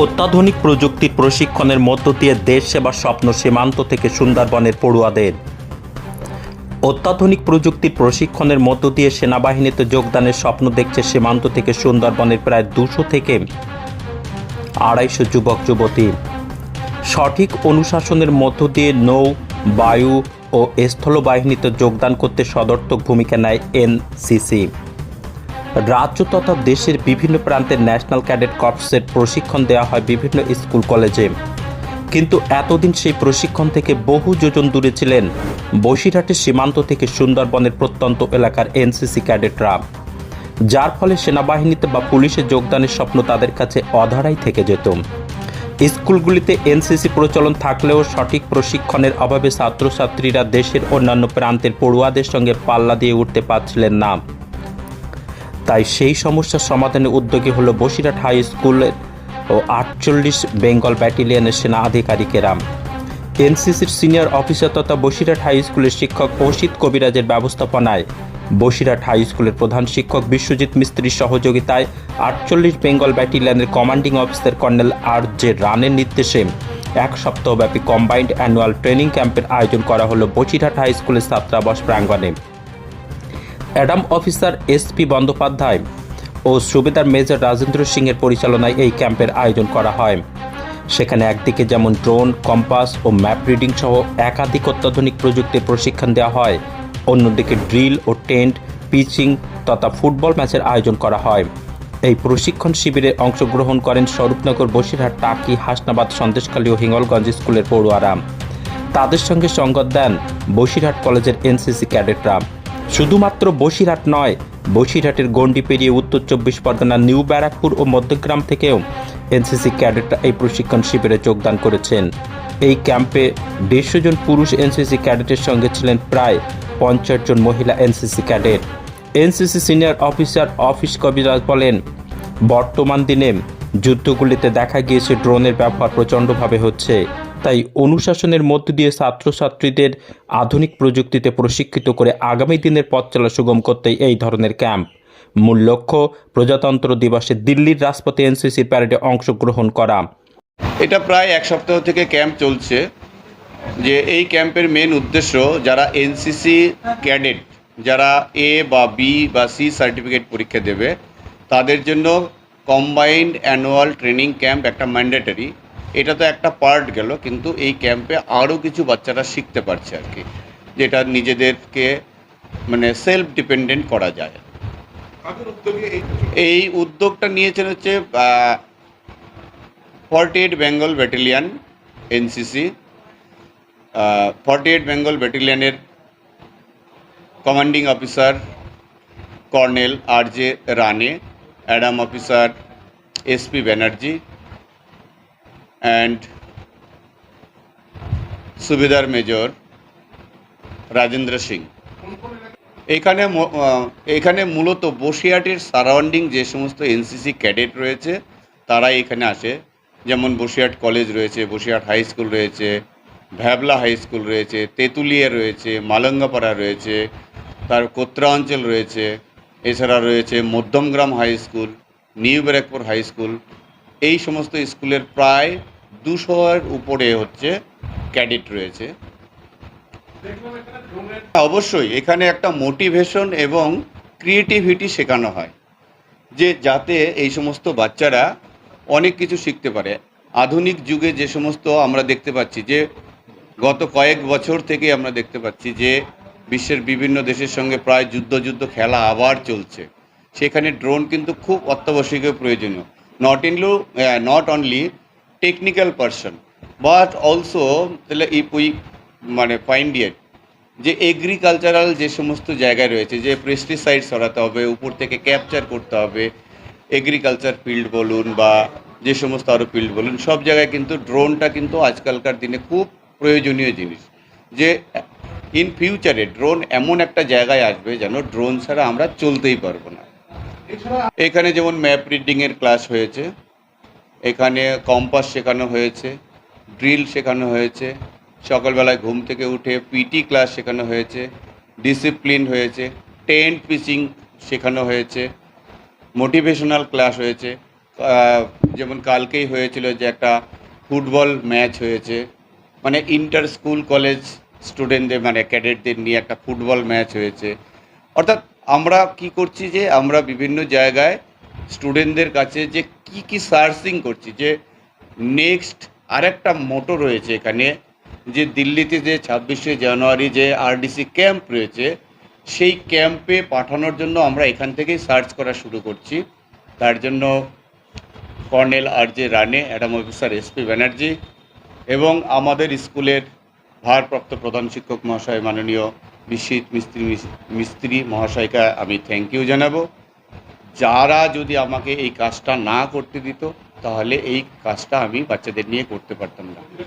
অত্যাধুনিক প্রযুক্তির প্রশিক্ষণের মধ্য দিয়ে দেশ সেবার স্বপ্ন সীমান্ত থেকে সুন্দরবনের পড়ুয়াদের। অত্যাধুনিক প্রযুক্তির প্রশিক্ষণের মধ্য দিয়ে সেনাবাহিনীতে যোগদানের স্বপ্ন দেখছে সীমান্ত থেকে সুন্দরবনের প্রায় দুশো থেকে আড়াইশো যুবক, যুবতী। সঠিক অনুশাসনের মধ্য দিয়ে নৌ, বায়ু ও স্থলবাহিনীতে যোগদান করতে সদর্থক ভূমিকা নেয় এনসিসি। রাজ্য তথা দেশের বিভিন্ন প্রান্তের ন্যাশনাল ক্যাডেট কর্পসের প্রশিক্ষণ দেওয়া হয় বিভিন্ন স্কুল, কলেজে। কিন্তু এতদিন সেই প্রশিক্ষণ থেকে বহু যোজন দূরে ছিলেন বসিরহাটের সীমান্ত থেকে সুন্দরবনের প্রত্যন্ত এলাকার এনসিসি ক্যাডেটরা। যার ফলে সেনাবাহিনীতে বা পুলিশে যোগদানের স্বপ্ন তাদের কাছে অধারাই থেকে যেত। স্কুলগুলিতে এনসিসি প্রচলন থাকলেও সঠিক প্রশিক্ষণের অভাবে ছাত্রছাত্রীরা দেশের অন্যান্য প্রান্তের পড়ুয়াদের সঙ্গে পাল্লা দিয়ে উঠতে পারছিলেন না। তাই সেই সমস্যার সমাধানে উদ্যোগী হলো বসিরহাট হাই স্কুলের ও আটচল্লিশ বেঙ্গল ব্যাটালিয়নের সেনা আধিকারিকেরা। এনসিসির সিনিয়র অফিসার তথা বসিরহাট হাই স্কুলের শিক্ষক অসিত কবিরাজের ব্যবস্থাপনায় বসিরহাট হাই স্কুলের প্রধান শিক্ষক বিশ্বজিৎ মিস্ত্রির সহযোগিতায় আটচল্লিশ Bengal ব্যাটালিয়নের commanding officer colonel R J রানের নির্দেশে এক সপ্তাহব্যাপী কম্বাইন্ড অ্যানুয়াল ট্রেনিং ক্যাম্পের আয়োজন করা হলো বসিরহাট হাই স্কুলের ছাত্রাবাস প্রাঙ্গণে। অ্যাডাম অফিসার এসপি বন্দ্যোপাধ্যায় ও সুবেদার মেজর রাজেন্দ্র সিংয়ের পরিচালনায় এই ক্যাম্পের আয়োজন করা হয়। সেখানে একদিকে যেমন ড্রোন, কম্পাস ও ম্যাপ রিডিং সহ একাধিক অত্যাধুনিক প্রযুক্তির প্রশিক্ষণ দেওয়া হয়, অন্যদিকে ড্রিল ও টেন্ট, পিচিং তথা ফুটবল ম্যাচের আয়োজন করা হয়। এই প্রশিক্ষণ শিবিরে অংশগ্রহণ করেন স্বরূপনগর বসিরহাট টাকি হাসনাবাদ সন্দেশখালী ও হিঙ্গলগঞ্জ স্কুলের পড়ুয়ারা। তাদের সঙ্গে সঙ্গত দেন বসিরহাট কলেজের এনসিসি ক্যাডেটরা। শুধুমাত্র বসিরহাট নয়, বসিরহাটের গণ্ডি পেরিয়ে উত্তর চব্বিশ পরগনার নিউ ব্যারাকপুর ও মধ্যগ্রাম থেকেও এনসিসি ক্যাডেটরা এই প্রশিক্ষণ শিবিরে যোগদান করেছেন। এই ক্যাম্পে দেড়শো জন পুরুষ এনসিসি ক্যাডেটের সঙ্গে ছিলেন প্রায় পঞ্চাশ জন মহিলা NCC cadet. NCC senior officer office Kabiraj বলেন, বর্তমান দিনে যুদ্ধগুলিতে দেখা গিয়েছে ড্রোনের ব্যবহার প্রচণ্ডভাবে হচ্ছে। তাই অনুশাসনের মধ্য দিয়ে ছাত্রছাত্রীদের আধুনিক প্রযুক্তিতে প্রশিক্ষিত করে আগামী দিনের পথ চলা সুগম করতেই এই ধরনের ক্যাম্প। মূল লক্ষ্য, প্রজাতন্ত্র দিবসে দিল্লির রাজপথে এনসিসি প্যারেডে অংশগ্রহণ করা। এটা প্রায় এক সপ্তাহ থেকে ক্যাম্প চলছে, যে এই ক্যাম্পের মেন উদ্দেশ্য যারা এনসিসি ক্যাডেট, যারা এ বা বি বা সি সার্টিফিকেট পরীক্ষা দেবে, তাদের জন্য কম্বাইন্ড অ্যানুয়াল ট্রেনিং ক্যাম্প একটা ম্যান্ডেটরি এটা তো একটা পার্ট গেল কিন্তু এই ক্যাম্পে আরও কিছু বাচ্চারা শিখতে পারছে আর কি যেটা নিজেদেরকে মানে সেলফ ডিপেন্ডেন্ট করা যায়। এই উদ্যোগটা নিয়েছেন হচ্ছে forty eight Bengal battalion NCC forty eight Bengal ব্যাটালিয়ানের commanding officer colonel R J Rane Adam officer SP Banerjee and subedar major Rajendra Singh এখানে এখানে মূলত বসিরহাটের সারাউন্ডিং যে সমস্ত এনসিসি ক্যাডেট রয়েছে, তারাই এখানে আসে। যেমন বসিরহাট কলেজ রয়েছে, বসিরহাট হাই স্কুল রয়েছে, ভ্যাবলা হাই স্কুল রয়েছে, তেঁতুলিয়া রয়েছে, মালঙ্গাপাড়া রয়েছে, তার কোত্রা অঞ্চল রয়েছে, এছাড়া রয়েছে Madhyamgram high school new Barrackpore high school এই সমস্ত স্কুলের প্রায় দুশোর উপরে হচ্ছে ক্যাডেট রয়েছে। অবশ্যই, এখানে একটা মোটিভেশন এবং ক্রিয়েটিভিটি শেখানো হয়, যে যাতে এই সমস্ত বাচ্চারা অনেক কিছু শিখতে পারে। আধুনিক যুগে যে সমস্ত আমরা দেখতে পাচ্ছি, যে গত কয়েক বছর থেকে আমরা দেখতে পাচ্ছি, যে বিশ্বের বিভিন্ন দেশের সঙ্গে প্রায় যুদ্ধ যুদ্ধ খেলা আবার চলছে। সেখানে ড্রোন কিন্তু খুব অত্যাবশ্যকীয় প্রয়োজনীয়। Not ইনলু not only technical person but also তাহলে ইফ উই মানে ফাইন্ড ইয়েট যে এগ্রিকালচারাল যে সমস্ত জায়গায় রয়েছে, যে পেস্টিসাইড সরাতে হবে, উপর থেকে ক্যাপচার করতে হবে এগ্রিকালচার ফিল্ড বলুন বা যে সমস্ত আরও ফিল্ড বলুন, সব জায়গায় কিন্তু ড্রোনটা কিন্তু আজকালকার দিনে খুব প্রয়োজনীয় জিনিস। যে ইন ফিউচারে ড্রোন এমন একটা জায়গায় আসবে যেন ড্রোন ছাড়া আমরা চলতেই পারব না। এখানে যেমন ম্যাপ রিডিংয়ের ক্লাস হয়েছে এখানে কম্পাস শেখানো হয়েছে, ড্রিল শেখানো হয়েছে, সকালবেলায় ঘুম থেকে উঠে পিটি ক্লাস শেখানো হয়েছে, ডিসিপ্লিন হয়েছে, টেন্ট পিচিং শেখানো হয়েছে, মোটিভেশনাল ক্লাস হয়েছে যেমন কালকেই হয়েছিল যে একটা ফুটবল ম্যাচ হয়েছে মানে ইন্টার স্কুল কলেজ স্টুডেন্টদের মানে ক্যাডেটদের নিয়ে একটা ফুটবল ম্যাচ হয়েছে। অর্থাৎ আমরা কি করছি যে আমরা বিভিন্ন জায়গায় স্টুডেন্টদের কাছে যে কি কি সার্চিং করছি যে নেক্সট আরেকটা মোটো রয়েছে এখানে, যে দিল্লিতে যে ছাব্বিশে জানুয়ারি যে আরডিসি ক্যাম্প রয়েছে, সেই ক্যাম্পে পাঠানোর জন্য আমরা এখান থেকেই সার্চ করা শুরু করছি। তার জন্য colonel R J Rane, Adam officer SP Banerjee এবং আমাদের স্কুলের ভারপ্রাপ্ত প্রধান শিক্ষক মহাশয় মাননীয় বিশ্বজিৎ মিস্ত্রি মিস্ত্রি মহাশয়কে আমি থ্যাংক ইউ জানাব। যারা যদি আমাকে এই কাজটা না করতে দিত, তাহলে এই কাজটা আমি বাচ্চাদের নিয়ে করতে পারতাম না।